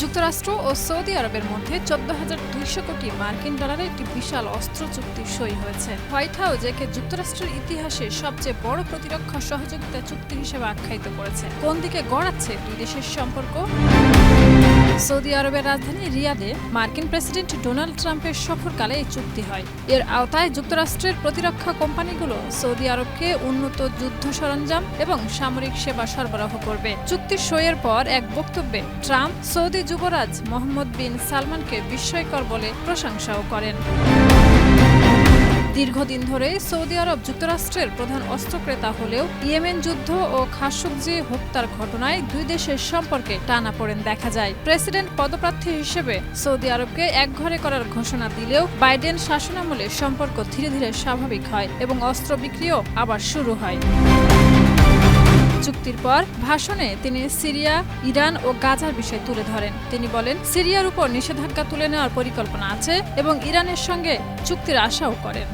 যুক্তরাষ্ট্র ও সৌদি আরবের মধ্যে চোদ্দ হাজার দুইশো কোটি মার্কিন ডলারের একটি বিশাল অস্ত্র চুক্তি সই হয়েছে। হোয়াইট হাউস একে যুক্তরাষ্ট্রের ইতিহাসে সবচেয়ে বড় প্রতিরক্ষা সহযোগিতা চুক্তি হিসেবে আখ্যায়িত করেছে। কোন দিকে গড়াচ্ছে দুই দেশের সম্পর্ক? সৌদি আরবের রাজধানী রিয়াদে মার্কিন প্রেসিডেন্ট ডোনাল্ড ট্রাম্পের সফরকালে এই চুক্তি হয়। এর আওতায় যুক্তরাষ্ট্রের প্রতিরক্ষা কোম্পানিগুলো সৌদি আরবকে উন্নত যুদ্ধ সরঞ্জাম এবং সামরিক সেবা সরবরাহ করবে। চুক্তির সইয়ের পর এক বক্তব্যে ট্রাম্প সৌদি যুবরাজ মোহাম্মদ বিন সালমানকে বিস্ময়কর বলে প্রশংসাও করেন। দীর্ঘদিন ধরে সৌদি আরব যুক্তরাষ্ট্রের প্রধান অস্ত্র ক্রেতা হলেও ইয়েমেন যুদ্ধ ও খাসুকজি হত্যার ঘটনায় দুই দেশের সম্পর্কে টানাপোড়েন দেখা যায়। প্রেসিডেন্ট পদপ্রার্থী হিসেবে সৌদি আরবকে একঘরে করার ঘোষণা দিলেও বাইডেন শাসনামলে সম্পর্ক ধীরে ধীরে স্বাভাবিক হয় এবং অস্ত্র বিক্রিও আবার শুরু হয়। চুক্তির পর ভাষণে তিনি সিরিয়া, ইরান ও গাজার বিষয় তুলে ধরেন। তিনি বলেন, সিরিয়ার উপর নিষেধাজ্ঞা তুলে নেওয়ার পরিকল্পনা আছে এবং ইরানের সঙ্গে চুক্তির আশাও করেন।